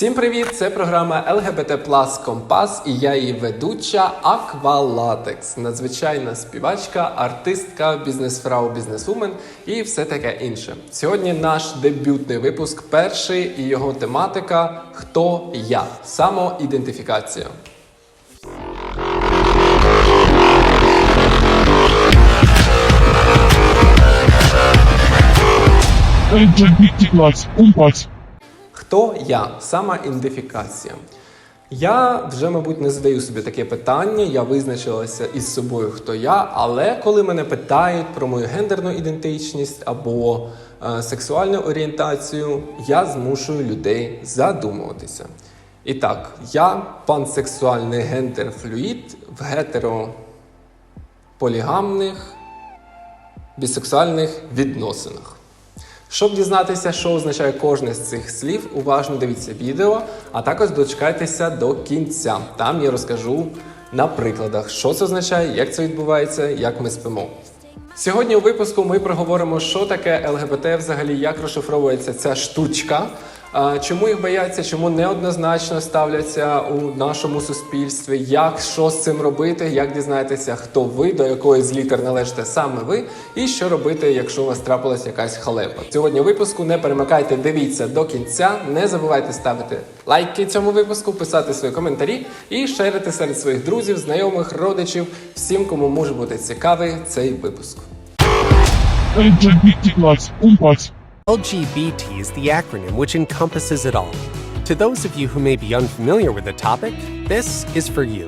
Всім привіт! Це програма ЛГБТ Плас Компас і я її ведуча Аквалатекс, надзвичайна співачка, артистка, бізнесфрау, бізнесвумен і все таке інше. Сьогодні наш дебютний випуск, перший і його тематика Хто я? Самоідентифікація. Умпац. Хто я? Самоідентифікація. Я вже, мабуть, не задаю собі таке питання. Я визначилася із собою, хто я. Але коли мене питають про мою гендерну ідентичність або е, сексуальну орієнтацію, я змушую людей задумуватися. І так, я пансексуальний гендер-флюїд в гетерополігамних бісексуальних відносинах. Щоб дізнатися, що означає кожне з цих слів, уважно дивіться відео, а також дочекайтеся до кінця. Там я розкажу на прикладах, що це означає, як це відбувається, як ми спимо. Сьогодні у випуску ми проговоримо, що таке ЛГБТ, взагалі, як розшифровується ця штучка, чому їх бояться, чому неоднозначно ставляться у нашому суспільстві, як що з цим робити, як дізнаєтеся, хто ви, до якої з літер належите саме ви, і що робити, якщо у вас трапилась якась халепа. Сьогодні випуску не перемикайте, дивіться до кінця. Не забувайте ставити лайки цьому випуску, писати свої коментарі і шерити серед своїх друзів, знайомих, родичів, всім, кому може бути цікавий цей випуск. LGBT is the acronym which encompasses it all. To those of you who may be unfamiliar with the topic, this is for you.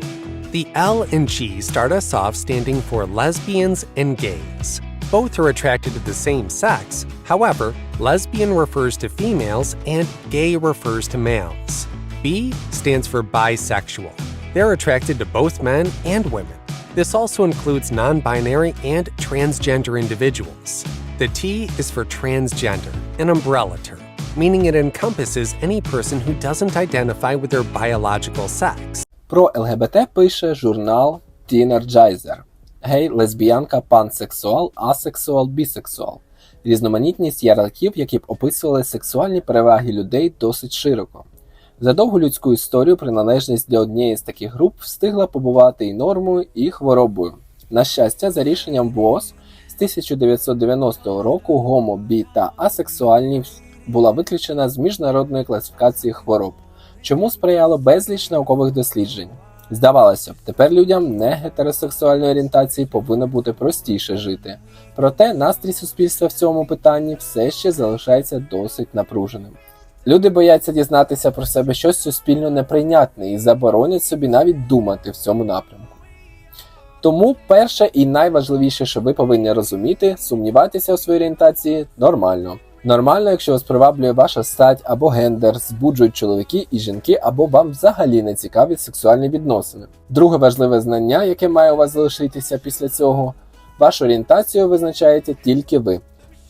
The L and G start us off standing for lesbians and gays. Both are attracted to the same sex, however, lesbian refers to females and gay refers to males. B stands for bisexual. They're attracted to both men and women. This also includes non binary and transgender individuals. The T is for transgender, an umbrella term, meaning it encompasses any person who doesn't identify with their biological sex. Про ЛГБТ пише журнал Teenergizer. Гей, лесбіянка, пансексуал, асексуал, бісексуал. Різноманітність ярликів, які б описували сексуальні переваги людей досить широко. За довгу людську історію приналежність для однієї з таких груп встигла побувати і нормою, і хворобою. На щастя, за рішенням ВООЗ 1990 року гомо, бі та асексуальність була виключена з міжнародної класифікації хвороб чому сприяло безліч наукових досліджень. Здавалося б, тепер людям не гетеросексуальної орієнтації повинно бути простіше жити. Проте настрій суспільства в цьому питанні все ще залишається досить напруженим. Люди бояться дізнатися про себе щось суспільно неприйнятне і заборонять собі навіть думати в цьому напрямку. Тому перше і найважливіше, що ви повинні розуміти, сумніватися у своїй орієнтації нормально. Нормально, якщо вас приваблює ваша стать або гендер, збуджують чоловіки і жінки, або вам взагалі не цікаві сексуальні відносини. Друге важливе знання, яке має у вас залишитися після цього, вашу орієнтацію визначаєте тільки ви.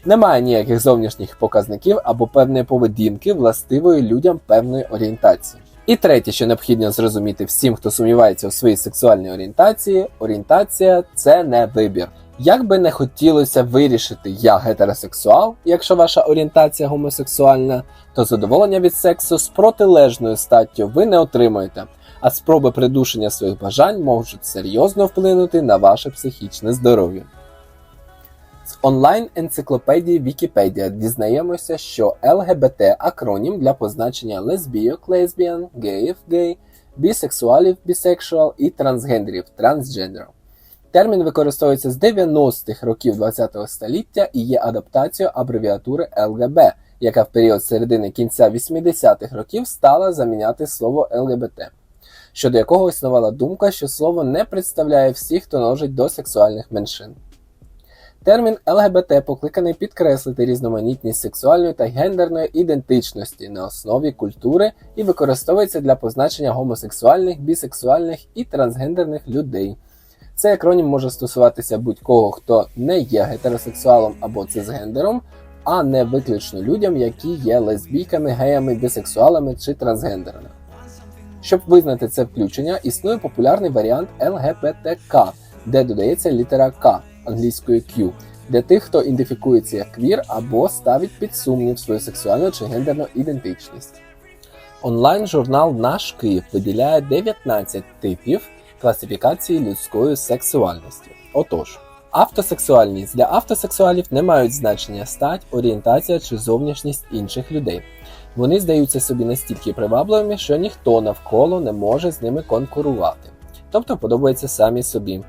Немає ніяких зовнішніх показників або певної поведінки, властивої людям певної орієнтації. І третє, що необхідно зрозуміти всім, хто сумнівається у своїй сексуальній орієнтації, орієнтація це не вибір. Як би не хотілося вирішити я гетеросексуал, якщо ваша орієнтація гомосексуальна, то задоволення від сексу з протилежною статтю ви не отримаєте, а спроби придушення своїх бажань можуть серйозно вплинути на ваше психічне здоров'я. З онлайн-енциклопедії Вікіпедія дізнаємося, що ЛГБТ акронім для позначення лесбійок лесбіян, геїв гей, бісексуалів бісексуал і трансгендерів трансджендер. Термін використовується з 90-х років ХХ століття і є адаптацією абревіатури ЛГБ, яка в період середини кінця 80-х років стала заміняти слово ЛГБТ, щодо якого існувала думка, що слово не представляє всіх, хто належить до сексуальних меншин. Термін ЛГБТ покликаний підкреслити різноманітність сексуальної та гендерної ідентичності на основі культури і використовується для позначення гомосексуальних, бісексуальних і трансгендерних людей. Цей акронім може стосуватися будь-кого, хто не є гетеросексуалом або цисгендером, а не виключно людям, які є лесбійками, геями, бісексуалами чи трансгендерами. Щоб визнати це включення, існує популярний варіант ЛГБТК, де додається літера К англійською Q, для тих, хто ідентифікується як квір або ставить під сумнів свою сексуальну чи гендерну ідентичність. Онлайн-журнал Наш Київ виділяє 19 типів класифікації людської сексуальності. Отож, автосексуальність для автосексуалів не мають значення стать, орієнтація чи зовнішність інших людей. Вони здаються собі настільки привабливими, що ніхто навколо не може з ними конкурувати, тобто подобаються самі собі.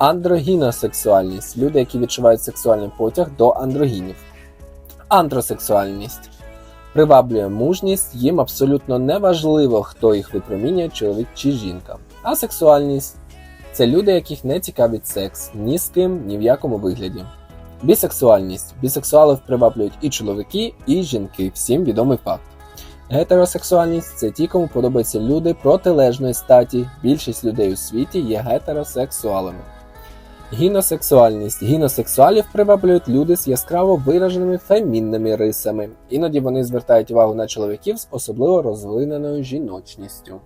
Андрогіносексуальність люди, які відчувають сексуальний потяг до андрогінів. Антросексуальність приваблює мужність, їм абсолютно не важливо, хто їх випромінює, чоловік чи жінка. Асексуальність це люди, яких не цікавить секс ні з ким, ні в якому вигляді. Бісексуальність. Бісексуалів приваблюють і чоловіки, і жінки. Всім відомий факт. Гетеросексуальність це ті, кому подобаються люди протилежної статі. Більшість людей у світі є гетеросексуалами. Гіносексуальність. Гіносексуалів приваблюють люди з яскраво вираженими фемінними рисами. Іноді вони звертають увагу на чоловіків з особливо розвиненою жіночністю.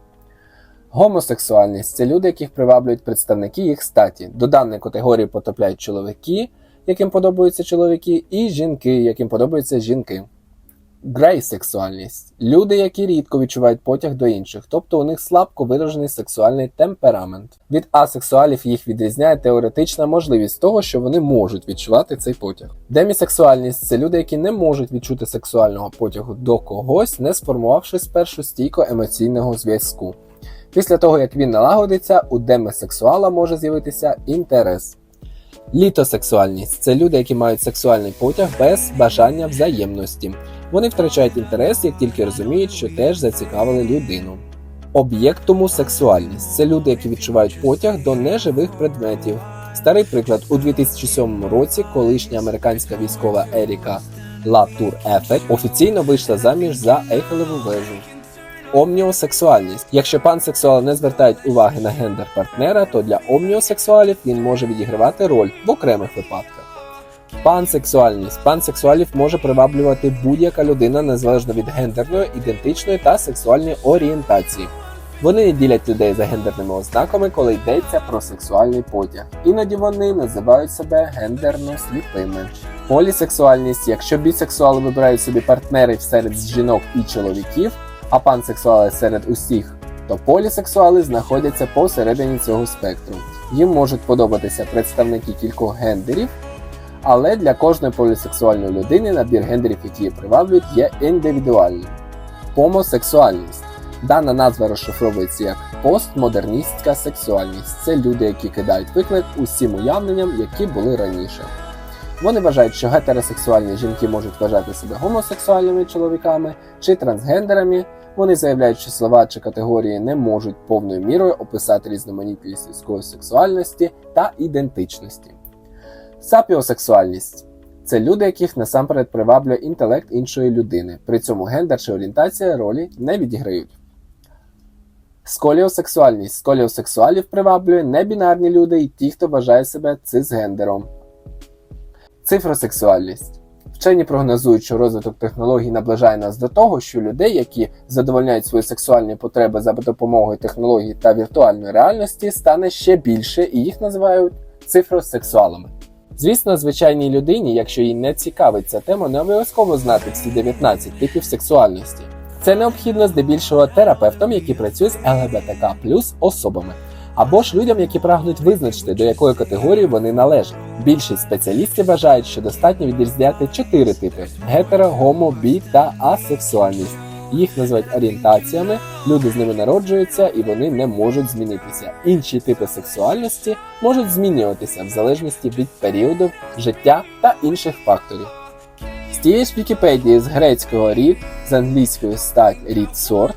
Гомосексуальність це люди, яких приваблюють представники їх статі. До даної категорії потрапляють чоловіки, яким подобаються чоловіки, і жінки, яким подобаються жінки. Грейсексуальність люди, які рідко відчувають потяг до інших, тобто у них слабко виражений сексуальний темперамент. Від асексуалів їх відрізняє теоретична можливість того, що вони можуть відчувати цей потяг. Демісексуальність це люди, які не можуть відчути сексуального потягу до когось, не сформувавши спершу стійко емоційного зв'язку. Після того, як він налагодиться, у демисексуала може з'явитися інтерес. Літосексуальність це люди, які мають сексуальний потяг без бажання взаємності. Вони втрачають інтерес, як тільки розуміють, що теж зацікавили людину. Об'єктуму сексуальність це люди, які відчувають потяг до неживих предметів. Старий приклад у 2007 році колишня американська військова Еріка Латур Ефек офіційно вийшла заміж за Ейфелеву вежу. Омніосексуальність. Якщо пансексуали не звертають уваги на гендер партнера, то для омніосексуалів він може відігравати роль в окремих випадках. Пансексуальність. Пансексуалів може приваблювати будь-яка людина незалежно від гендерної, ідентичної та сексуальної орієнтації. Вони не ділять людей за гендерними ознаками, коли йдеться про сексуальний потяг. Іноді вони називають себе гендерно сліпими. Полісексуальність. Якщо бісексуали вибирають собі партнерів серед жінок і чоловіків, а пансексуали серед усіх, то полісексуали знаходяться посередині цього спектру. Їм можуть подобатися представники кількох гендерів, але для кожної полісексуальної людини набір гендерів, які її приваблюють, є індивідуальним. Помосексуальність. Дана назва розшифровується як постмодерністська сексуальність. Це люди, які кидають виклик усім уявленням, які були раніше. Вони вважають, що гетеросексуальні жінки можуть вважати себе гомосексуальними чоловіками чи трансгендерами. Вони заявляють, що слова чи категорії не можуть повною мірою описати різноманітність людської сексуальності та ідентичності. Сапіосексуальність це люди, яких насамперед приваблює інтелект іншої людини. При цьому гендер чи орієнтація ролі не відіграють. Сколіосексуальність. Сколіосексуалів приваблює небінарні люди і ті, хто вважає себе цисгендером. Цифросексуальність. Вчені прогнозують, що розвиток технологій наближає нас до того, що людей, які задовольняють свої сексуальні потреби за допомогою технологій та віртуальної реальності, стане ще більше і їх називають цифросексуалами. Звісно, звичайній людині, якщо їй не цікавить ця тема, не обов'язково знати всі 19 типів сексуальності. Це необхідно здебільшого терапевтам, які працюють з ЛГБТК особами, або ж людям, які прагнуть визначити, до якої категорії вони належать. Більшість спеціалістів вважають, що достатньо відрізняти чотири типи: гетеро, гомо, бі та асексуальність. Їх називають орієнтаціями, люди з ними народжуються і вони не можуть змінитися. Інші типи сексуальності можуть змінюватися в залежності від періоду життя та інших факторів. З тієї ж Вікіпедії з грецького рід, з англійської стать рід сорт,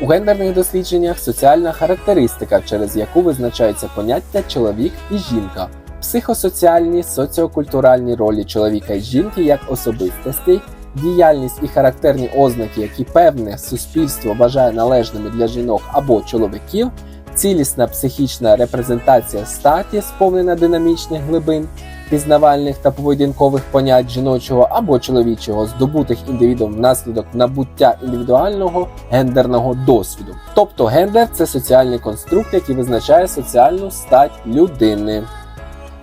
у гендерних дослідженнях соціальна характеристика, через яку визначаються поняття чоловік і жінка, психосоціальні, соціокультуральні ролі чоловіка і жінки як особистостей, діяльність і характерні ознаки, які певне суспільство вважає належними для жінок або чоловіків, цілісна психічна репрезентація статі, сповнена динамічних глибин, пізнавальних та поведінкових понять жіночого або чоловічого, здобутих індивідом внаслідок набуття індивідуального гендерного досвіду. Тобто гендер це соціальний конструкт, який визначає соціальну стать людини.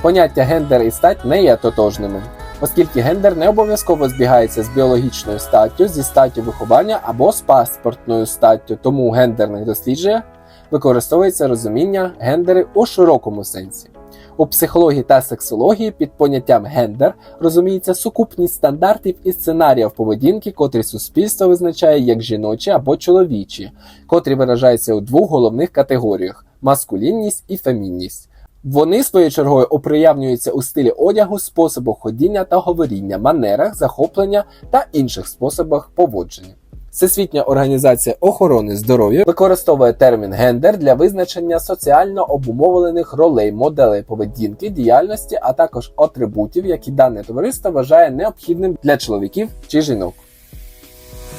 Поняття гендер і стать не є тотожними. Оскільки гендер не обов'язково збігається з біологічною статтю, зі статтю виховання або з паспортною статтю, тому гендерних дослідженнях використовується розуміння гендери у широкому сенсі. У психології та сексології під поняттям гендер розуміється сукупність стандартів і сценаріїв поведінки, котрі суспільство визначає як жіночі або чоловічі, котрі виражаються у двох головних категоріях маскулінність і фемінність. Вони своєю чергою оприявнюються у стилі одягу, способах ходіння та говоріння, манерах, захоплення та інших способах поводження. Всесвітня організація охорони здоров'я використовує термін гендер для визначення соціально обумовлених ролей, моделей поведінки, діяльності, а також атрибутів, які дане товариство вважає необхідним для чоловіків чи жінок.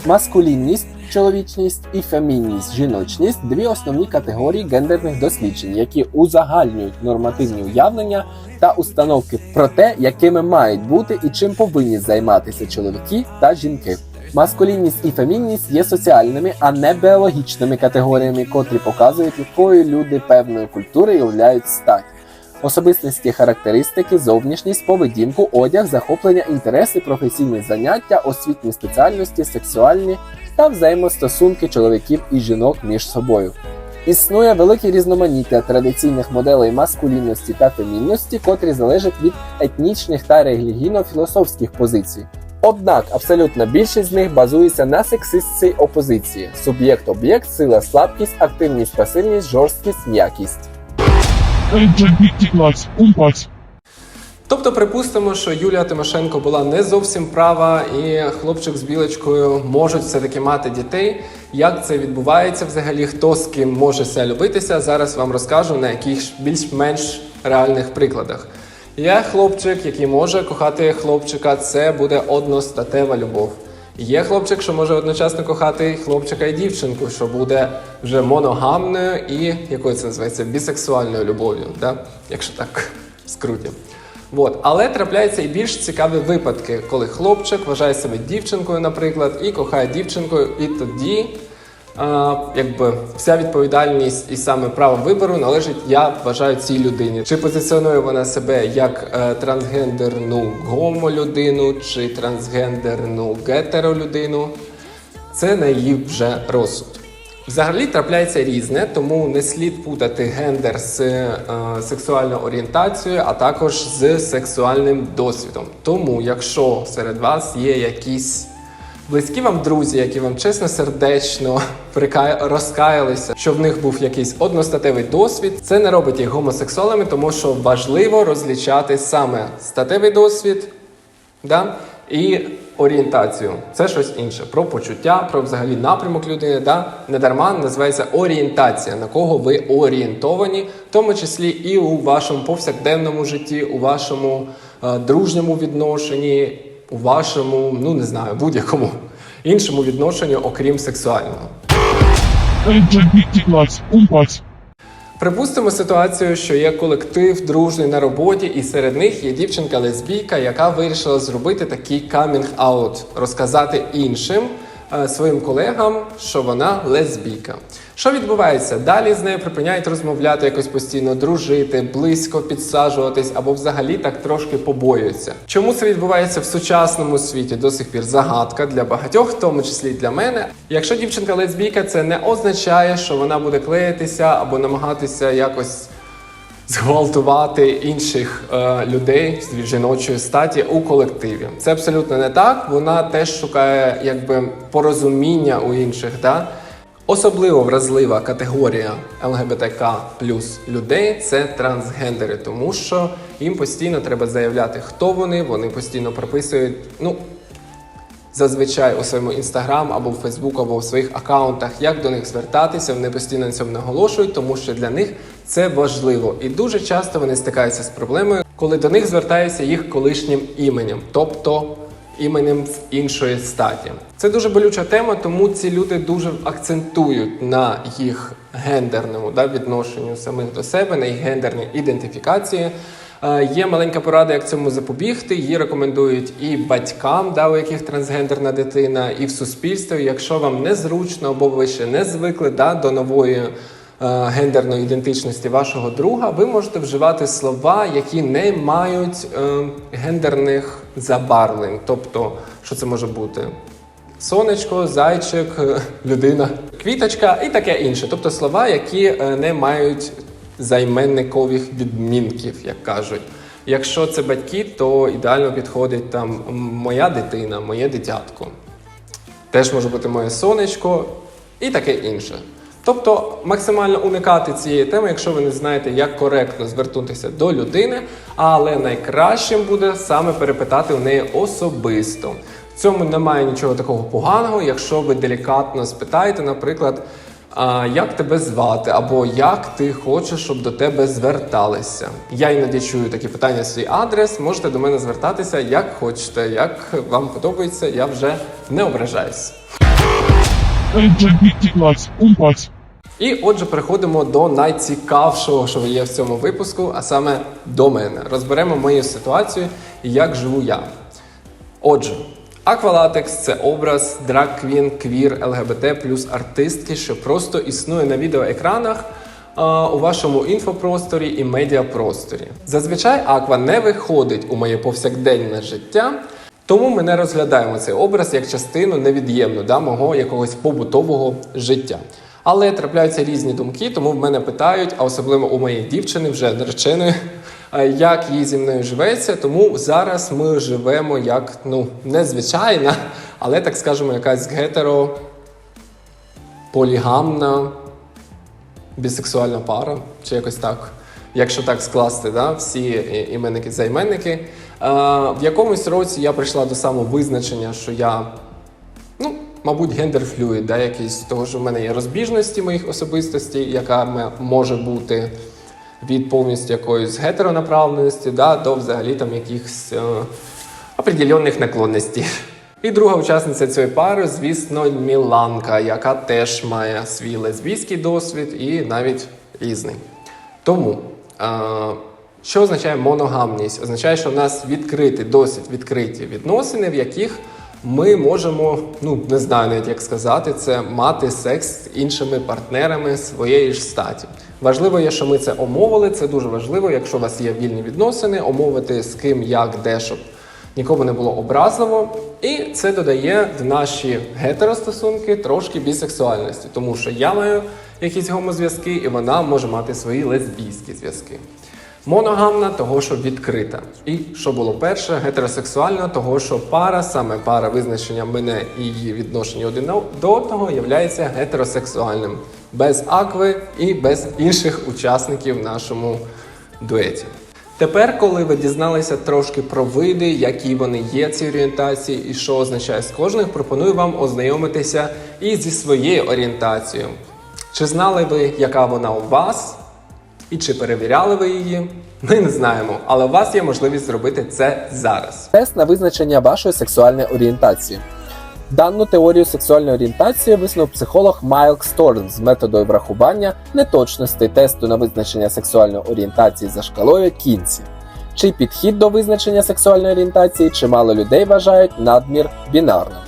Маскулінність, чоловічність і фемінність, жіночність дві основні категорії гендерних досліджень, які узагальнюють нормативні уявлення та установки про те, якими мають бути і чим повинні займатися чоловіки та жінки. Маскулінність і фемінність є соціальними, а не біологічними категоріями, котрі показують, якою люди певної культури являють стать. Особистісні характеристики, зовнішність, поведінку, одяг, захоплення, інтереси, професійні заняття, освітні спеціальності, сексуальні та взаємостосунки чоловіків і жінок між собою. Існує велике різноманіття традиційних моделей маскулінності та фемінності, котрі залежать від етнічних та релігійно-філософських позицій. Однак абсолютна більшість з них базується на сексистській опозиції: суб'єкт-об'єкт, сила, слабкість, активність, пасивність, жорсткість, м'якість. Тобто, припустимо, що Юлія Тимошенко була не зовсім права, і хлопчик з білочкою можуть все-таки мати дітей. Як це відбувається взагалі? Хто з ким може все любитися? Зараз вам розкажу на якихось більш-менш реальних прикладах. Є хлопчик, який може кохати хлопчика, це буде одностатева любов. Є хлопчик, що може одночасно кохати хлопчика і дівчинку, що буде вже моногамною і якою це називається бісексуальною любов'ю, да? якщо так скруті. От. Але трапляються і більш цікаві випадки, коли хлопчик вважає себе дівчинкою, наприклад, і кохає дівчинкою, і тоді якби вся відповідальність і саме право вибору належить, я вважаю, цій людині. Чи позиціонує вона себе як е, трансгендерну гомолюдину, чи трансгендерну гетеролюдину, це на її вже розсуд. Взагалі трапляється різне, тому не слід путати гендер з е, сексуальною орієнтацією, а також з сексуальним досвідом. Тому, якщо серед вас є якісь близькі вам друзі, які вам чесно сердечно розкаялися, що в них був якийсь одностатевий досвід, це не робить їх гомосексуалами, тому що важливо розлічати саме статевий досвід да? і орієнтацію. Це щось інше. Про почуття, про взагалі напрямок людини. Да? Не дарма називається орієнтація, на кого ви орієнтовані, в тому числі і у вашому повсякденному житті, у вашому е, дружньому відношенні, у вашому, ну не знаю, будь-якому іншому відношенню, окрім сексуального. Припустимо ситуацію, що є колектив дружний на роботі, і серед них є дівчинка-лесбійка, яка вирішила зробити такий камінг-аут, розказати іншим е, своїм колегам, що вона лесбійка. Що відбувається? Далі з нею припиняють розмовляти, якось постійно дружити, близько підсаджуватись або взагалі так трошки побоюються. Чому це відбувається в сучасному світі? До сих пір загадка для багатьох, в тому числі для мене. Якщо дівчинка лесбійка, це не означає, що вона буде клеїтися або намагатися якось зґвалтувати інших е, людей з жіночої статі у колективі. Це абсолютно не так. Вона теж шукає якби порозуміння у інших. Да? Особливо вразлива категорія ЛГБТК плюс людей це трансгендери, тому що їм постійно треба заявляти, хто вони. Вони постійно прописують. Ну зазвичай у своєму інстаграм або в Фейсбук, або в своїх акаунтах, як до них звертатися. Вони постійно на цьому наголошують, тому що для них це важливо. І дуже часто вони стикаються з проблемою, коли до них звертаються їх колишнім іменем, тобто іменем з іншої статі. Це дуже болюча тема, тому ці люди дуже акцентують на їх гендерному да, відношенню самих до себе, на їх гендерній ідентифікації. Е, Є маленька порада, як цьому запобігти. Її рекомендують і батькам, да, у яких трансгендерна дитина, і в суспільстві. Якщо вам незручно або ви ще не звикли да, до нової гендерної ідентичності вашого друга, ви можете вживати слова, які не мають е, гендерних забарвлень. Тобто, що це може бути? Сонечко, зайчик, е, людина, квіточка і таке інше. Тобто слова, які е, не мають займенникових відмінків, як кажуть. Якщо це батьки, то ідеально підходить там моя дитина, моє дитятко. Теж може бути моє сонечко і таке інше. Тобто максимально уникати цієї теми, якщо ви не знаєте, як коректно звернутися до людини, але найкращим буде саме перепитати у неї особисто. В цьому немає нічого такого поганого, якщо ви делікатно спитаєте, наприклад, як тебе звати, або як ти хочеш, щоб до тебе зверталися. Я іноді чую такі питання свій адрес. Можете до мене звертатися як хочете, як вам подобається, я вже не ображаюсь. І отже, переходимо до найцікавшого, що є в цьому випуску, а саме до мене. Розберемо мою ситуацію і як живу я. Отже, Аквалатекс це образ драг-квін, квір, ЛГБТ плюс артистки, що просто існує на відеоекранах у вашому інфопросторі і медіапросторі. Зазвичай Аква не виходить у моє повсякденне життя. Тому ми не розглядаємо цей образ як частину невід'ємну да, мого якогось побутового життя. Але трапляються різні думки, тому в мене питають, а особливо у моєї дівчини, вже нареченої, як їй зі мною живеться. Тому зараз ми живемо як ну незвичайна, але так скажемо, якась гетеро полігамна бісексуальна пара, чи якось так, якщо так скласти, да, всі іменники займенники. Е, в якомусь році я прийшла до самовизначення, що я, мабуть, гендерфлюїд, да, якийсь того, що в мене є розбіжності моїх особистостей, яка може бути від повністю якоїсь гетеронаправленості да, до взагалі там якихось е, определенних наклонностей. І друга учасниця цієї пари, звісно, Міланка, яка теж має свій лесбійський досвід і навіть різний. Тому, е, що означає моногамність? Означає, що в нас відкриті, досить відкриті відносини, в яких ми можемо, ну не знаю навіть як сказати, це мати секс з іншими партнерами своєї ж статі. Важливо є, що ми це омовили. Це дуже важливо, якщо у вас є вільні відносини, омовити з ким, як, де, щоб нікому не було образливо. І це додає в наші гетеростосунки трошки бісексуальності, тому що я маю якісь гомозв'язки, і вона може мати свої лесбійські зв'язки. Моногамна того, що відкрита. І що було перше, гетеросексуальна того, що пара, саме пара визначення мене і її відношення один до одного, являється гетеросексуальним, без акви і без інших учасників в нашому дуеті. Тепер, коли ви дізналися трошки про види, які вони є, ці орієнтації, і що означає з кожних, пропоную вам ознайомитися і зі своєю орієнтацією. Чи знали ви, яка вона у вас? І чи перевіряли ви її? Ми не знаємо, але у вас є можливість зробити це зараз. Тест на визначення вашої сексуальної орієнтації. Дану теорію сексуальної орієнтації висунув психолог Майлк Сторн з методою врахування неточностей тесту на визначення сексуальної орієнтації за шкалою Кінці. Чий підхід до визначення сексуальної орієнтації чимало людей вважають надмір бінарним.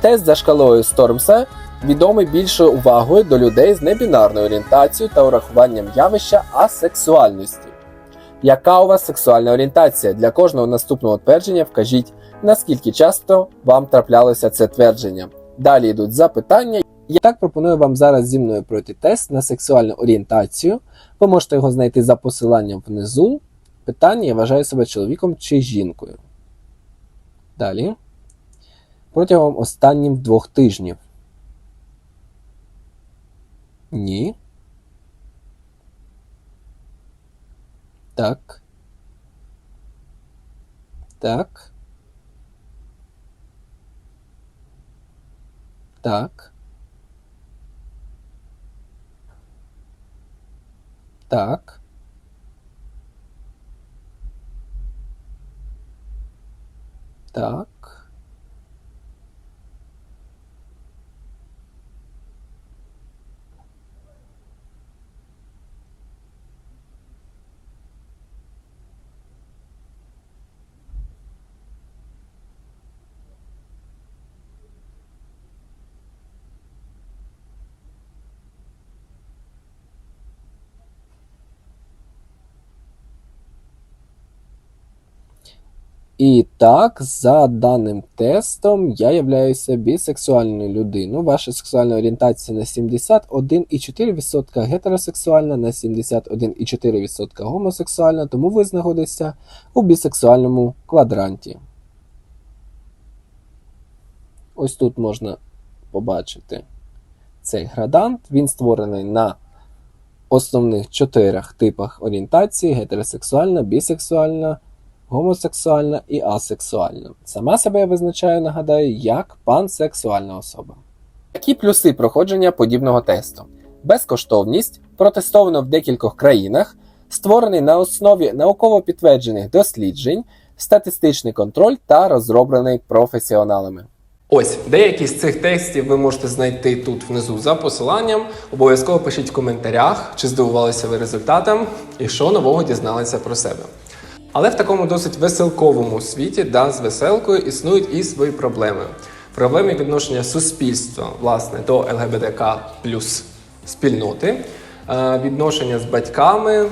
Тест за шкалою Стормса відомий більшою увагою до людей з небінарною орієнтацією та урахуванням явища асексуальності. Яка у вас сексуальна орієнтація? Для кожного наступного твердження вкажіть, наскільки часто вам траплялося це твердження. Далі йдуть запитання. Я так пропоную вам зараз зі мною пройти тест на сексуальну орієнтацію. Ви можете його знайти за посиланням внизу. Питання: я вважаю себе чоловіком чи жінкою. Далі. Протягом останніх двох тижнів. Ні. Так. Так. Так. Так. Так. І так, за даним тестом, я являюся бісексуальною людиною. Ваша сексуальна орієнтація на 71,4% гетеросексуальна, на 71,4% гомосексуальна, тому ви знаходитеся у бісексуальному квадранті. Ось тут можна побачити цей градант. Він створений на основних чотирьох типах орієнтації: гетеросексуальна, бісексуальна, гомосексуальна і асексуальна. Сама себе я визначаю, нагадаю, як пансексуальна особа. Які плюси проходження подібного тесту? Безкоштовність, протестовано в декількох країнах, створений на основі науково підтверджених досліджень, статистичний контроль та розроблений професіоналами. Ось деякі з цих тестів ви можете знайти тут внизу за посиланням. Обов'язково пишіть в коментарях, чи здивувалися ви результатом і що нового дізналися про себе. Але в такому досить веселковому світі, да, з веселкою існують і свої проблеми. Проблеми відношення суспільства власне до ЛГБТК плюс спільноти, е, відношення з батьками,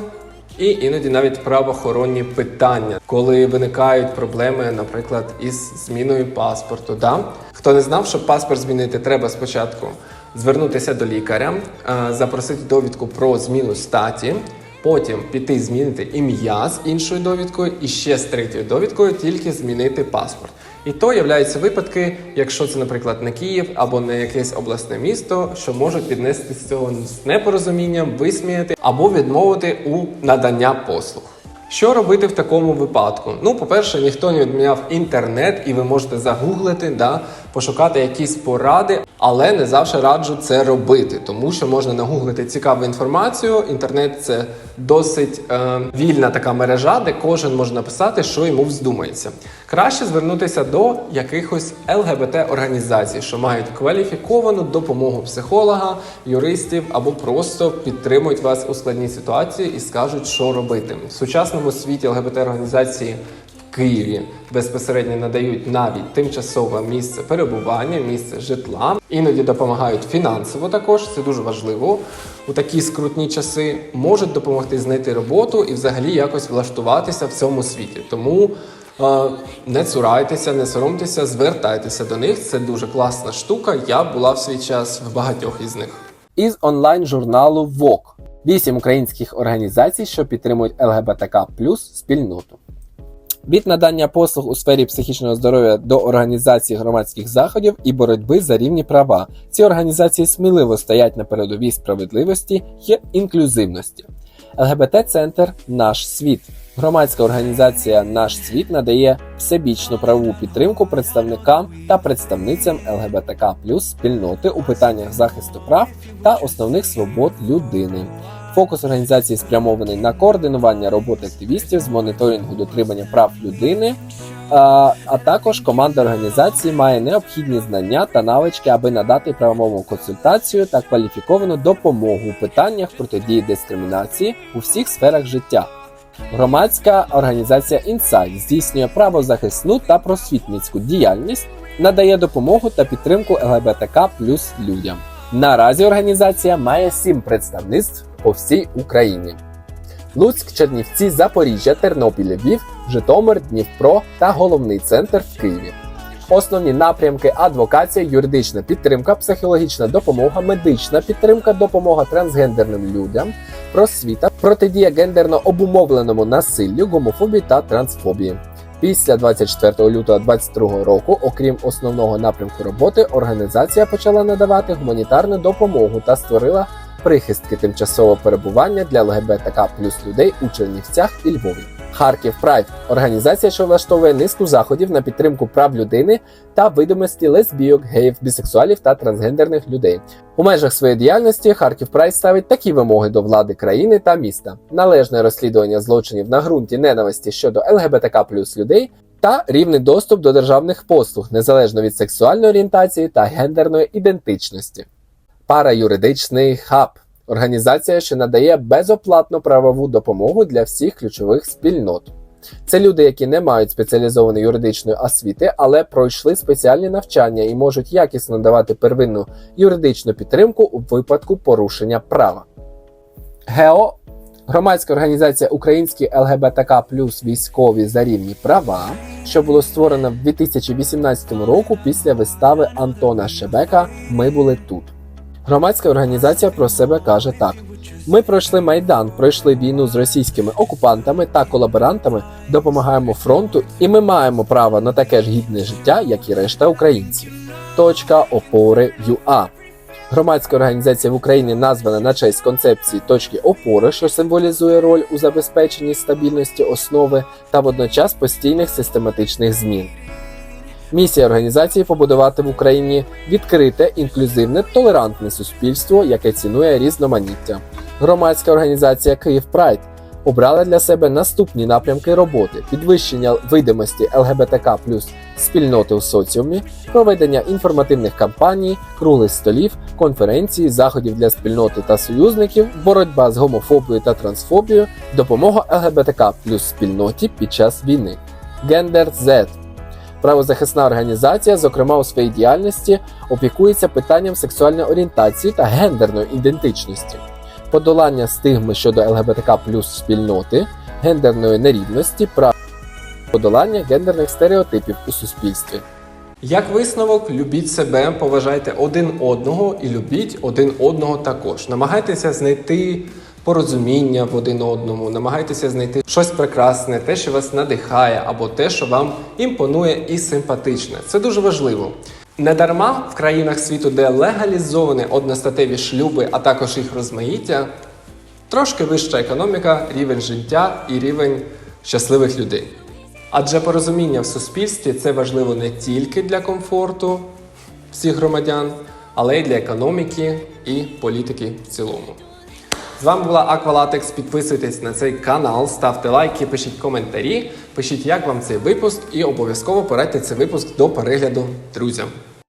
і іноді навіть правоохоронні питання, коли виникають проблеми, наприклад, із зміною паспорту. Да? Хто не знав, що паспорт змінити треба спочатку звернутися до лікаря, е, запросити довідку про зміну статі, потім піти змінити ім'я з іншою довідкою і ще з третьою довідкою тільки змінити паспорт. І то являються випадки, якщо це, наприклад, не Київ або не якесь обласне місто, що можуть віднести з цього з непорозумінням, висміяти або відмовити у надання послуг. Що робити в такому випадку? Ну, по-перше, ніхто не відміняв інтернет, і ви можете загуглити, да, пошукати якісь поради, але не завжди раджу це робити, тому що можна нагуглити цікаву інформацію. Інтернет це досить е, вільна така мережа, де кожен може написати, що йому вздумається. Краще звернутися до якихось ЛГБТ-організацій, що мають кваліфіковану допомогу психолога, юристів або просто підтримують вас у складній ситуації і скажуть, що робити. В сучасному світі ЛГБТ-організації в Києві безпосередньо надають навіть тимчасове місце перебування, місце житла. Іноді допомагають фінансово також. Це дуже важливо. У такі скрутні часи можуть допомогти знайти роботу і взагалі якось влаштуватися в цьому світі. Тому е, не цурайтеся, не соромтеся, звертайтеся до них. Це дуже класна штука. Я була в свій час в багатьох із них. із онлайн-журналу ВОК. Вісім українських організацій, що підтримують ЛГБТК спільноту. Від надання послуг у сфері психічного здоров'я до організації громадських заходів і боротьби за рівні права. Ці організації сміливо стоять на передовій справедливості й інклюзивності. ЛГБТ-центр Наш світ. Громадська організація Наш світ надає всебічну правову підтримку представникам та представницям ЛГБТК спільноти у питаннях захисту прав та основних свобод людини. Фокус організації спрямований на координування роботи активістів з моніторингу дотримання прав людини. А, також команда організації має необхідні знання та навички, аби надати правову консультацію та кваліфіковану допомогу у питаннях протидії дискримінації у всіх сферах життя. Громадська організація Інсайт здійснює правозахисну та просвітницьку діяльність, надає допомогу та підтримку ЛГБТК плюс людям. Наразі організація має сім представництв по всій Україні: Луцьк, Чернівці, Запоріжжя, Тернопіль, Львів, Житомир, Дніпро та головний центр в Києві. Основні напрямки адвокація, юридична підтримка, психологічна допомога, медична підтримка, допомога трансгендерним людям, просвіта, протидія гендерно обумовленому насиллю, гомофобії та трансфобії. Після 24 лютого 2022 року, окрім основного напрямку роботи, організація почала надавати гуманітарну допомогу та створила прихистки тимчасового перебування для ЛГБТК плюс людей у Чернівцях і Львові. Харків Прайд організація, що влаштовує низку заходів на підтримку прав людини та видимості лесбійок, геїв, бісексуалів та трансгендерних людей. У межах своєї діяльності Харків Прайд ставить такі вимоги до влади країни та міста: належне розслідування злочинів на ґрунті ненависті щодо ЛГБТК плюс людей. Та рівний доступ до державних послуг незалежно від сексуальної орієнтації та гендерної ідентичності. Параюридичний хаб організація, що надає безоплатну правову допомогу для всіх ключових спільнот. Це люди, які не мають спеціалізованої юридичної освіти, але пройшли спеціальні навчання і можуть якісно давати первинну юридичну підтримку у випадку порушення права. ГЕО громадська організація Українські ЛГБТК плюс військові за рівні права що було створено в 2018 року після вистави Антона Шебека Ми були тут. Громадська організація про себе каже так: ми пройшли майдан, пройшли війну з російськими окупантами та колаборантами, допомагаємо фронту, і ми маємо право на таке ж гідне життя, як і решта українців. Точка опори ЮА. Громадська організація в Україні названа на честь концепції точки опори, що символізує роль у забезпеченні стабільності основи та водночас постійних систематичних змін. Місія організації побудувати в Україні відкрите, інклюзивне, толерантне суспільство, яке цінує різноманіття. Громадська організація Київ Прайд обрала для себе наступні напрямки роботи: підвищення видимості ЛГБТК плюс спільноти у соціумі, проведення інформативних кампаній, круглих столів, конференцій, заходів для спільноти та союзників, боротьба з гомофобією та трансфобією, допомога ЛГБТК плюс спільноті під час війни. Гендер Z Правозахисна організація, зокрема у своїй діяльності, опікується питанням сексуальної орієнтації та гендерної ідентичності, подолання стигми щодо ЛГБТК плюс спільноти, гендерної нерівності, прав подолання гендерних стереотипів у суспільстві. Як висновок, любіть себе, поважайте один одного і любіть один одного також. Намагайтеся знайти порозуміння в один одному, намагайтеся знайти щось прекрасне, те, що вас надихає, або те, що вам імпонує і симпатичне. Це дуже важливо. Недарма в країнах світу, де легалізовані одностатеві шлюби, а також їх розмаїття, трошки вища економіка, рівень життя і рівень щасливих людей. Адже порозуміння в суспільстві це важливо не тільки для комфорту всіх громадян, але й для економіки і політики в цілому. З вами була Аквалатекс. Підписуйтесь на цей канал, ставте лайки, пишіть коментарі, пишіть, як вам цей випуск, і обов'язково порадьте цей випуск до перегляду друзям.